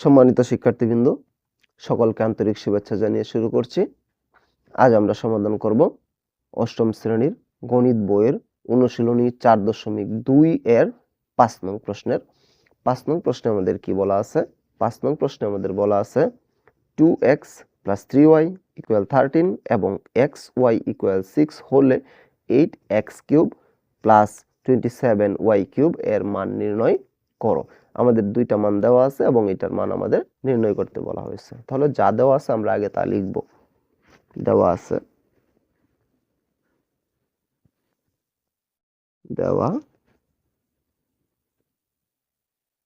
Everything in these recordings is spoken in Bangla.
সম্মানিত শিক্ষার্থীবৃন্দ, সকলকে আন্তরিক শুভেচ্ছা জানিয়ে শুরু করছি। আজ আমরা সমাধান করব অষ্টম শ্রেণির গণিত বইয়ের অনুশীলনী চার দশমিক দুই এর পাঁচ নং প্রশ্নের। পাঁচ নং প্রশ্নে আমাদের কি বলা আছে? পাঁচ নং প্রশ্নে আমাদের বলা আছে two x plus three y equal thirteen এবং এক্স ওয়াই ইকুয়াল সিক্স হলে eight x cube plus twenty seven y cube এর মান নির্ণয় করো। আমাদের দুইটা মান দেওয়া আছে এবং এটার মান আমাদের নির্ণয় করতে বলা হয়েছে। তাহলে যা দেওয়া আছে আমরা আগে তা লিখব। দেওয়া আছে। দেওয়া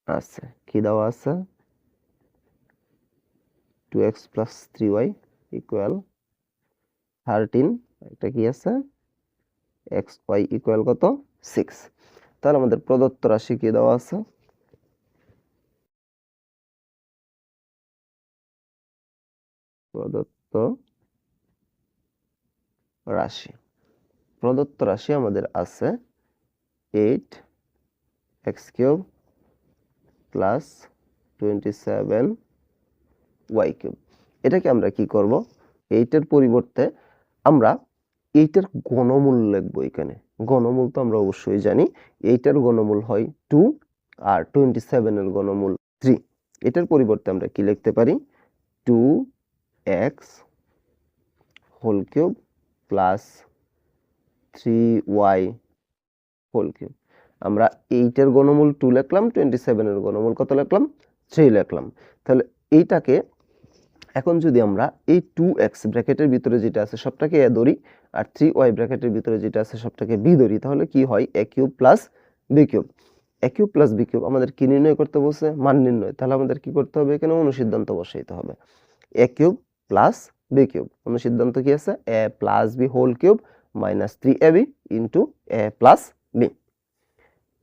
আছে। কি দেওয়া আছে? Two x plus three y equal thirteen এটা কি আছে? এক্স ওয়াই ইকুয়াল কত? সিক্স তাহলে আমাদের প্রদত্ত রাশি কি দেওয়া আছে? প্রদত্ত রাশি। প্রদত্ত রাশি আমাদের আছে eight x cube plus twenty seven y cube. এটাকে আমরা কি করব? এইটার পরিবর্তে আমরা এইটার গণমূল লিখব এখানে। গণমূল তো আমরা অবশ্যই জানি। এইটার গণমূল হয় টু আর টোয়েন্টি সেভেনের গণমূল থ্রি। এটার পরিবর্তে আমরা কি লিখতে পারি? Two x whole cube plus three y whole cube আমরা এইটার গণমূল টু লিখলাম টোয়েন্টি সেভেনের গণমূল কত লিখলাম? থ্রি লিখলাম। তাহলে এইটাকে এখন যদি আমরা এই টু এক্স ব্র্যাকেটের ভিতরে যেটা আছে সবটাকে এ ধরি আর থ্রি ওয়াই ব্র্যাকেটের ভিতরে যেটা আছে সবটাকে বি ধরি, তাহলে কি হয়? A cube plus b cube a cube plus b cube আমাদের কি নির্ণয় করতে বলছে? মান নির্ণয়। তাহলে আমাদের কি করতে হবে? এখানে অনুসিদ্ধান্ত বসাইতে হবে। A cube plus b cube অনুসিদ্ধান্ত কি আছে? A plus b whole cube minus three a b into a plus b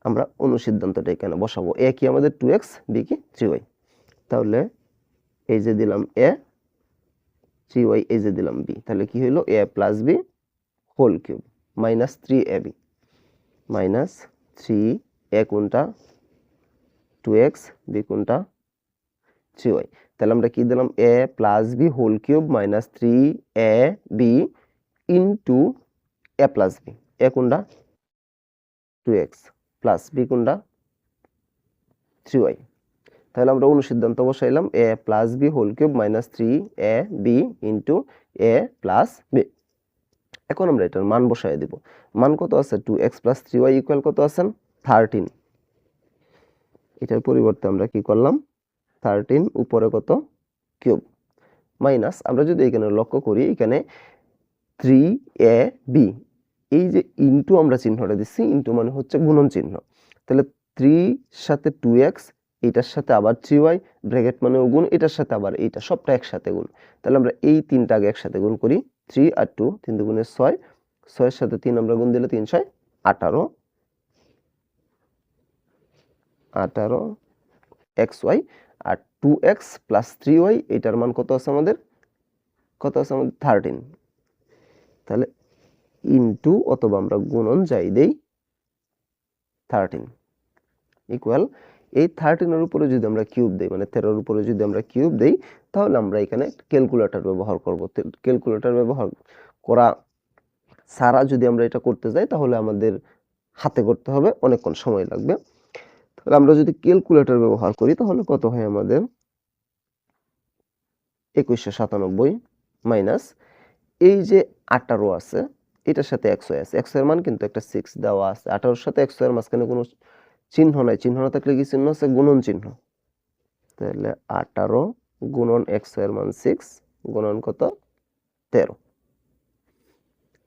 আমরা অনুসিদ্ধান্তটা এখানে বসাবো। এ কি আমাদের টু এক্স বি কি থ্রি ওয়াই তাহলে এই যে দিলাম এ থ্রি ওয়াই এই যে দিলাম বি তাহলে কি হইল? A plus b whole cube minus three a b minus three a কোনটা? টু এক্স বি কোনটা? থ্রি ওয়াই তাহলে আমরা কি দিলাম? A plus b whole cube minus three a b into a plus b a কোনটা? টু এক্স প্লাস বি কোনটা? থ্রি ওয়াই তাহলে আমরা অনুসিদ্ধান্ত বসাইলাম a plus b whole cube minus three a b into a plus b এখন আমরা এটার মান বসাই দিব। মান কত আছে? Two x plus three y equal কত আছেন থার্টিন এটার পরিবর্তে আমরা কি করলাম? থার্টিন উপরে কত? কিউব। মাইনাস আমরা যদি এখানে লক্ষ্য করি, এখানে থ্রি এ বি এই যে ইন্টু আমরা চিহ্নটা দিচ্ছি ইন্টু মানে হচ্ছে গুণন চিহ্ন। তাহলে থ্রি সাথে টু এক্স এটার সাথে আবার থ্রি ওয়াই ব্র্যাকেট মানে গুণ, এটার সাথে আবার এইটা, সবটা একসাথে গুণ। তাহলে আমরা এই তিনটা আগে একসাথে গুণ করি থ্রি আর টু তিন দুগুণে ছয়, ছয়ের সাথে তিন আমরা গুণ দিলে তিন ছয়, আঠারো। আঠারো এক্স ওয়াই আর two x plus three y এটার মান কত আছে আমাদের? কত আছে আমাদের? থার্টিন তাহলে ইন্টু অথবা আমরা গুণন যাই দেই থার্টিন ইকুয়াল এই থার্টিনের উপরে যদি আমরা কিউব দিই মানে তেরোর উপরে যদি আমরা কিউব দিই, তাহলে আমরা এখানে ক্যালকুলেটর ব্যবহার করব। ক্যালকুলেটর ব্যবহার করা সারা যদি আমরা এটা করতে যাই, তাহলে আমাদের হাতে করতে হবে, অনেকক্ষণ সময় লাগবে। আমরা যদি ক্যালকুলেটর ব্যবহার করি, তাহলে কত হয় আমাদের? একুশশো সাতানব্বই মাইনাস এই যে আঠারো আছে, এটার সাথে একশো আছে। একশো এর মান কিন্তু একটা সিক্স দেওয়া আছে। আঠারোর সাথে একশো এর মাঝখানে কোনো চিহ্ন নাই। চিহ্ন না থাকলে কি চিহ্ন আছে? গুণন চিহ্ন। তাহলে আঠারো গুণন একশো এর মান সিক্স গুণন কত? তেরো।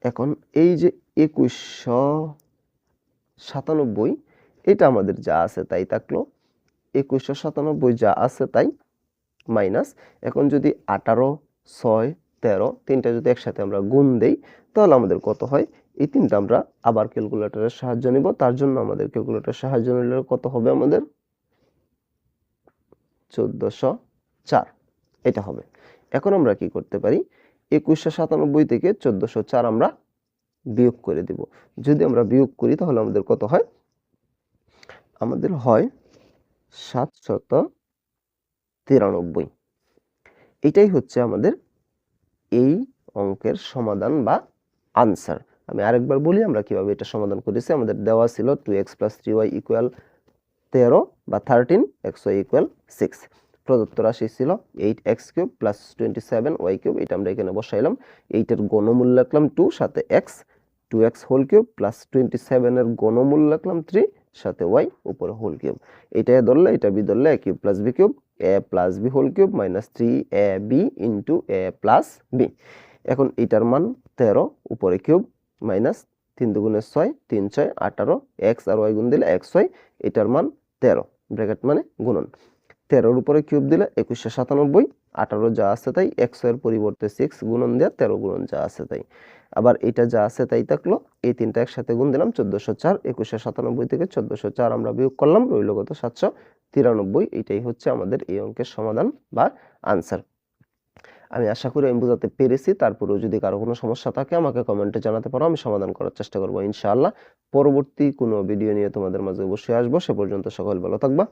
এখন এই যে একুশশো সাতানব্বই এটা আমাদের যা আছে তাই থাকল। একুশশো সাতানব্বই যা আছে তাই মাইনাস। এখন যদি আঠারো, ছয়, তেরো তিনটা যদি একসাথে আমরা গুণ দেই, তাহলে আমাদের কত হয়? এই তিনটা আমরা আবার ক্যালকুলেটরের সাহায্য নিব। তার জন্য আমাদের ক্যালকুলেটরের সাহায্য নিলে কত হবে আমাদের? চোদ্দশো চার। এটা হবে। এখন আমরা কি করতে পারি? একুশশো সাতানব্বই থেকে চোদ্দশো চার আমরা বিয়োগ করে দিব। যদি আমরা বিয়োগ করি, তাহলে আমাদের কত হয়? আমাদের হয় সাতশত তিরানব্বই। এটাই হচ্ছে আমাদের এই অঙ্কের সমাধান বা আনসার আমি আরেকবার বলি, আমরা কীভাবে এটা সমাধান করেছি? আমাদের দেওয়া ছিল two x plus three y equal তেরো বা thirteen x y equal six প্রদত্ত রাশি ছিল eight x cube plus twenty seven y cube এটা আমরা এখানে বসাইলাম। এইটের গণমূল্য রাখলাম টু সাথে x two x whole cube plus twenty সেভেনের গণমূল্য রাখলাম থ্রি সাথে ওয়াই উপরে হোল কিউব এটা এ ধরলে, এটা বি ধরলে a cube plus b cube a plus b whole cube minus three a b into a plus b এখন এটার মান তেরো, উপরে কিউব মাইনাস তিন দুগুণে ছয়, তিন ছয় আঠারো এক্স আর ওয়াই গুণ দিলে এক্স ওয়াই এটার মান তেরো। ব্র্যাকেট মানে গুণন। তেরোর উপরে কিউব দিলে একুশশো সাতানব্বই, আঠারো যা আছে তাই একশো এর পরিবর্তে সিক্স গুণন দেওয়া তেরো গুণন যা আছে তাই। আবার এটা যা আছে তাই থাকল, এই তিনটা একসাথে গুণ দিলাম চোদ্দশো চার, একুশশো সাতানব্বই থেকে চোদ্দশো চার আমরা বিয়োগ করলাম, রইল কত সাতশো তিরানব্বই, এটাই হচ্ছে আমাদের এই অঙ্কের সমাধান বা আনসার আমি আশা করি আমি বোঝাতে পেরেছি, তারপরেও যদি কারও কোনো সমস্যা থাকে আমাকে কমেন্টে জানাতে পারো, আমি সমাধান করার চেষ্টা করব ইনশাআল্লাহ। পরবর্তী কোনো ভিডিও নিয়ে তোমাদের মাঝে অবশ্যই আসব, সে পর্যন্ত সকল ভালো থাকবা,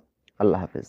আল্লাহ হাফিজ।